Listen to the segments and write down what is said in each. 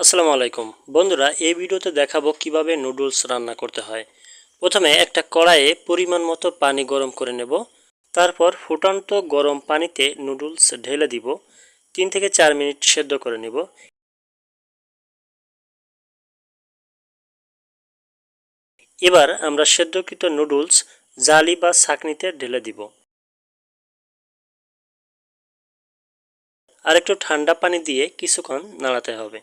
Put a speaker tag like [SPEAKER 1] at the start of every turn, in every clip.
[SPEAKER 1] আসসালামু আলাইকুম। বন্ধুরা, এই ভিডিওতে দেখাবো কীভাবে নুডলস রান্না করতে হয়। প্রথমে একটা কড়াইয়ে পরিমাণ মতো পানি গরম করে নেব। তারপর ফুটন্ত গরম পানিতে নুডলস ঢেলে দিব। তিন থেকে চার মিনিট সেদ্ধ করে নেব। এবার আমরা সেদ্ধকৃত নুডলস জালি বা ছাঁকনিতে ঢেলে দিব। আর একটু ঠান্ডা পানি দিয়ে কিছুক্ষণ নাড়াতে হবে।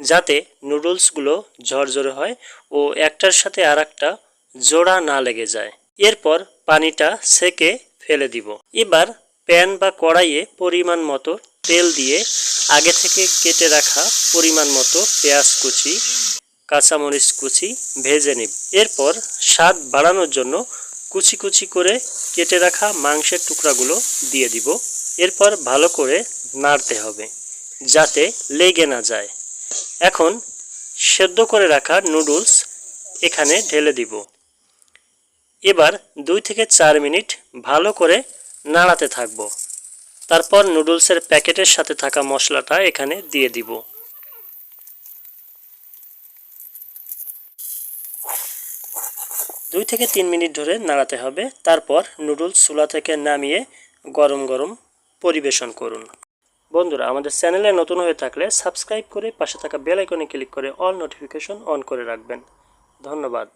[SPEAKER 1] যাতে নুডলসগুলো ঝরঝরে হয় ও একটার সাথে আর একটা জোড়া না লেগে যায়। এরপর পানিটা সেকে ফেলে দিব। এবার প্যান বা কড়াইয়ে পরিমাণ মতো তেল দিয়ে আগে থেকে কেটে রাখা পরিমাণ মতো পেঁয়াজ কুচি, কাঁচামরিচ কুচি ভেজে নিব। এরপর স্বাদ বাড়ানোর জন্য কুচি কুচি করে কেটে রাখা মাংসের টুকরাগুলো দিয়ে দিব। এরপর ভালো করে নাড়তে হবে যাতে লেগে না যায়। এখন সেদ্ধ করে রাখা নুডলস এখানে ঢেলে দিব। এবার দুই থেকে চার মিনিট ভালো করে নাড়াতে থাকব। তারপর নুডলসের প্যাকেটের সাথে থাকা মশলাটা এখানে দিয়ে দিব। দুই থেকে তিন মিনিট ধরে নাড়াতে হবে। তারপর নুডলস চুলা থেকে নামিয়ে গরম গরম পরিবেশন করুন। বন্ধুরা, আমাদের চ্যানেলে নতুন হয়ে থাকলে সাবস্ক্রাইব করে পাশে থাকা বেল আইকনে ক্লিক করে অল নোটিফিকেশন অন করে রাখবেন। ধন্যবাদ।